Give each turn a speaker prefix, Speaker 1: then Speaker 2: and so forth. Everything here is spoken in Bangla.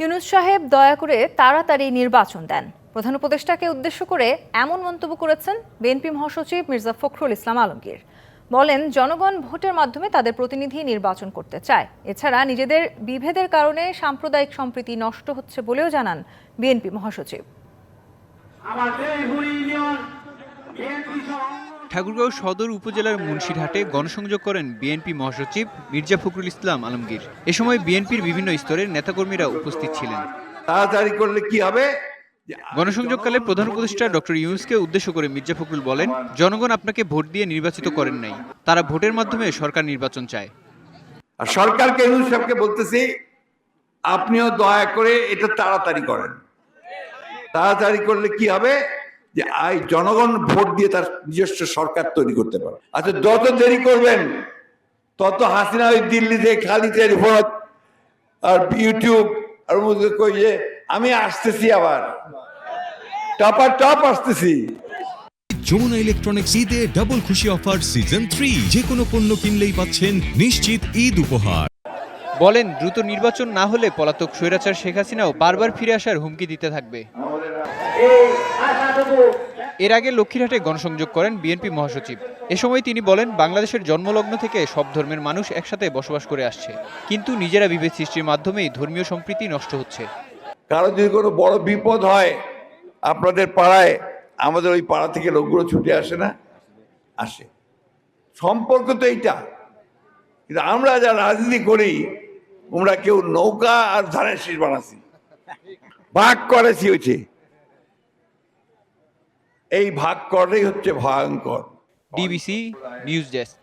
Speaker 1: ইউনুস সাহেব দয়া করে তাড়াতাড়ি নির্বাচন দেন। প্রধান উপদেষ্টাকে উদ্দেশ্য করে এমন মন্তব্য করেছেন বিএনপি মহাসচিব মির্জা ফখরুল ইসলাম আলমগীর। বলেন, জনগণ ভোটের মাধ্যমে তাদের প্রতিনিধি নির্বাচন করতে চায়। এছাড়া নিজেদের বিভেদের কারণে সাম্প্রদায়িক সম্প্রীতি নষ্ট হচ্ছে বলেও জানান বিএনপি মহাসচিব।
Speaker 2: ঠাকুরগাঁও সদর উপজেলার মুন্সিরহাটে গণসংযোগ করেন বিএনপি মহাসচিব মির্জা ফখরুল ইসলাম আলমগীর। এ সময় বিএনপির বিভিন্ন স্তরের নেতাকর্মীরা উপস্থিত ছিলেন।
Speaker 3: তাড়াতাড়ি করলে কি হবে?
Speaker 2: গণসংযোগকালে প্রধান উপদেষ্টা ডক্টর ইউনুসকে উদ্দেশ্য করে মির্জা ফখরুল বলেন জনগণ আপনাকে ভোট দিয়ে নির্বাচিত করেন নাই। তারা ভোটের মাধ্যমে সরকার নির্বাচন চায়।
Speaker 3: আর সরকারকে ইউনুস সাহেবকে বলতেছি আপনিও দয়া করে এটা তাড়াতাড়ি করেন। তাড়াতাড়ি করলে কি হবে? যে আই জনগণ ভোট দিয়ে তার নিজস্ব সরকার তৈরি করতে পারে। আচ্ছা যত দেরি করবেন তত হাসিনা ওই দিল্লিতে খালিতে রিপোর্ট আর ইউটিউব আর কই যে আমি আসতেছি আবার। টপার টপ আসতেছি।
Speaker 4: যমুনা ইলেকট্রনিক্স ঈদে ডাবল খুশি অফার সিজন থ্রি যে কোনো পণ্য কিনলেই পাচ্ছেন নিশ্চিত ঈদ উপহার।
Speaker 2: বলেন দ্রুত নির্বাচন না হলে পলাতক স্বৈরাচার শেখ হাসিনাও বারবার ফিরে আসার হুমকি দিতে থাকবে। এর আগে লক্ষ্মীরহাটে গণসংযোগ করেন বিএনপি মহাসচিব। এ সময় তিনি বলেন বাংলাদেশের জন্মলগ্ন থেকে সব ধর্মের মানুষ একসাথে বসবাস করে আসছে। কিন্তু নিজেরা বিভেদ সৃষ্টির মাধ্যমেই ধর্মীয় সম্প্রীতি নষ্ট হচ্ছে।
Speaker 3: কারও যদি কোনো বড় বিপদ হয় আপনাদের পাড়ায় আমাদের ওই পাড়া থেকে লোকগুলো ছুটে আসে না? আসে। সম্পর্ক তো এইটা। কিন্তু আমরা যা রাজনীতি করি আমরা কেউ নৌকা আর ধানের শীষ বানাচ্ছি। ভাগ করেছি হয়েছে। এই ভাগ করাই হচ্ছে ভয়ঙ্কর।
Speaker 2: DBC news desk